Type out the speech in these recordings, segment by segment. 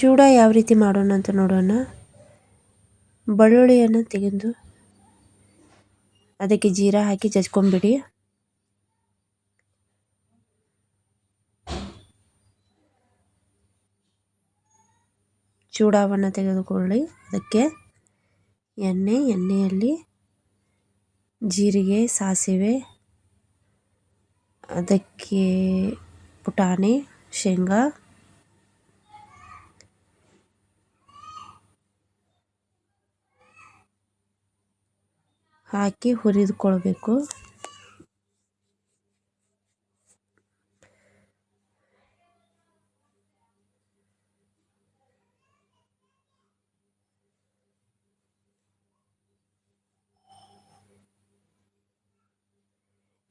ಚೂಡ ಯಾವ ರೀತಿ ಮಾಡೋಣ ಅಂತ ನೋಡೋಣ. ಬಳ್ಳುಳ್ಳಿಯನ್ನು ತೆಗೆದು ಅದಕ್ಕೆ ಜೀರಾ ಹಾಕಿ ಜಜ್ಕೊಂಬಿಡಿ ಚೂಡವನ್ನು ತೆಗೆದುಕೊಳ್ಳಿ. ಅದಕ್ಕೆ ಎಣ್ಣೆ, ಎಣ್ಣೆಯಲ್ಲಿ ಜೀರಿಗೆ, ಸಾಸಿವೆ, ಅದಕ್ಕೆ ಪುಟಾಣಿ, ಶೇಂಗಾ ಹಾಕಿ ಹುರಿದುಕೊಳ್ಬೇಕು.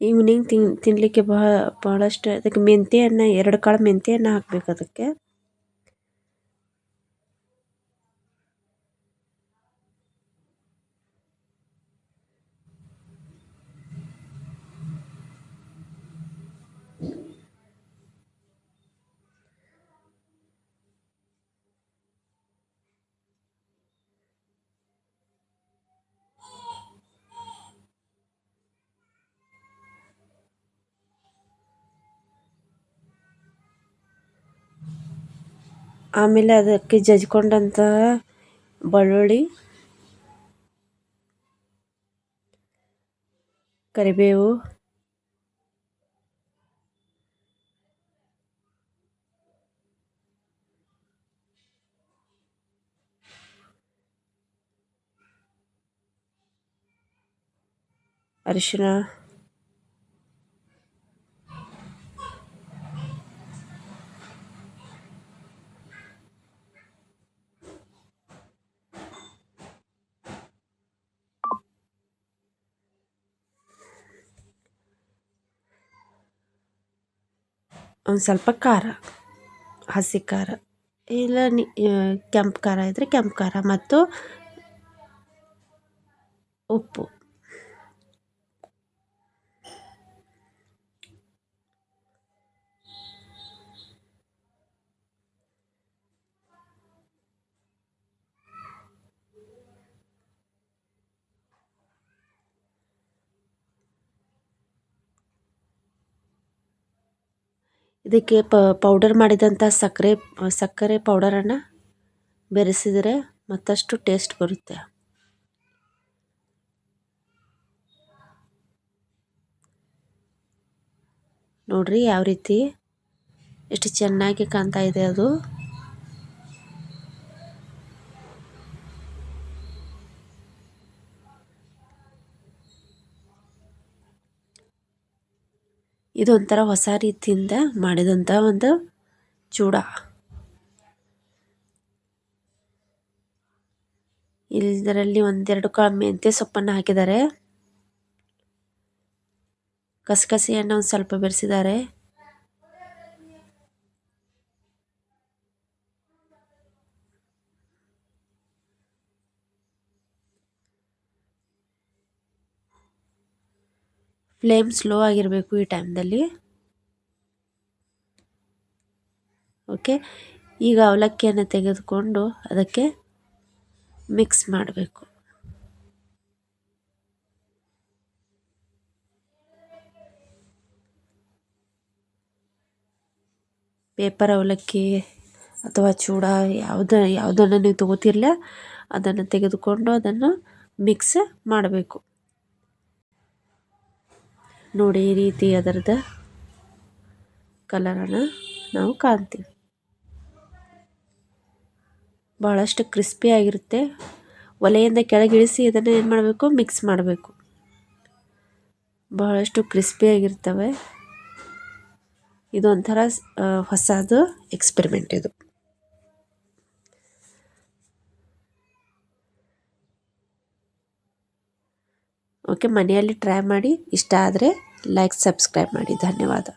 ಈವ್ನಿಂಗ್ ತಿನ್ ತಿನ್ನಲಿಕ್ಕೆ ಬಹಳ ಬಹಳಷ್ಟು ಅದಕ್ಕೆ ಮೆಂತ್ಯೆಯನ್ನು ಎರಡು ಕಾಳು ಮೆಂತ್ಯೆಯನ್ನು ಹಾಕಬೇಕು ಅದಕ್ಕೆ. ಆಮೇಲೆ ಅದಕ್ಕೆ ಜಜ್ಕೊಂಡಂಥ ಬೆಳ್ಳುಳ್ಳಿ ಕರಿಬೇವು ಅರಿಶಿನ ಒಂದು ಸ್ವಲ್ಪ ಖಾರ ಹಸಿ ಖಾರ ಇಲ್ಲ ನಿ ಕೆಂಪು ಖಾರ ಇದ್ದರೆ ಕೆಂಪು ಖಾರ ಮತ್ತು ಉಪ್ಪು. ಇದಕ್ಕೆ ಪೌಡರ್ ಮಾಡಿದಂಥ ಸಕ್ಕರೆ ಸಕ್ಕರೆ ಪೌಡರನ್ನು ಬೆರೆಸಿದರೆ ಮತ್ತಷ್ಟು ಟೇಸ್ಟ್ ಬರುತ್ತೆ. ನೋಡ್ರಿ ಯಾವ ರೀತಿ ಎಷ್ಟು ಚೆನ್ನಾಗಿ ಕಾಣ್ತಾ ಇದೆ ಅದು. ಇದೊಂಥರ ಹೊಸ ರೀತಿಯಿಂದ ಮಾಡಿದಂಥ ಒಂದು ಚೂಡ. ಇದರಲ್ಲಿ ಒಂದೆರಡು ಕಾಳು ಮೆಂತ್ಯ ಸೊಪ್ಪನ್ನು ಹಾಕಿದ್ದಾರೆ. ಕಸಕಸಿಯನ್ನು ಒಂದು ಸ್ವಲ್ಪ ಬೆರೆಸಿದ್ದಾರೆ. ಫ್ಲೇಮ್ ಸ್ಲೋ ಆಗಿರಬೇಕು ಈ ಟೈಮ್ದಲ್ಲಿ ಓಕೆ ಈಗ ಅವಲಕ್ಕಿಯನ್ನು ತೆಗೆದುಕೊಂಡು ಅದಕ್ಕೆ ಮಿಕ್ಸ್ ಮಾಡಬೇಕು. ಪೇಪರ್ ಅವಲಕ್ಕಿ ಅಥವಾ ಚೂಡ ಯಾವುದ, ಯಾವುದನ್ನು ನೀವು ತೊಗೋತಿರಲ್ಲ ಅದನ್ನು ತೆಗೆದುಕೊಂಡು ಅದನ್ನು ಮಿಕ್ಸ್ ಮಾಡಬೇಕು. ನೋಡಿ ಈ ರೀತಿ ಅದರದ ಕಲರನ್ನು ನಾವು ಕಾಣ್ತೀವಿ. ಭಾಳಷ್ಟು ಕ್ರಿಸ್ಪಿಯಾಗಿರುತ್ತೆ ಒಲೆಯಿಂದ ಕೆಳಗಿಳಿಸಿ ಇದನ್ನು ಏನು ಮಾಡಬೇಕು? ಮಿಕ್ಸ್ ಮಾಡಬೇಕು. ಬಹಳಷ್ಟು ಕ್ರಿಸ್ಪಿಯಾಗಿರ್ತವೆ ಇದೊಂಥರ ಹೊಸದು ಎಕ್ಸ್ಪೆರಿಮೆಂಟ್ ಇದು. ಓಕೆ ಮನೆಯಲ್ಲಿ ಟ್ರೈ ಮಾಡಿ. ಇಷ್ಟ ಆದರೆ ಲೈಕ್ ಸಬ್ಸ್ಕ್ರೈಬ್ ಮಾಡಿ. ಧನ್ಯವಾದ.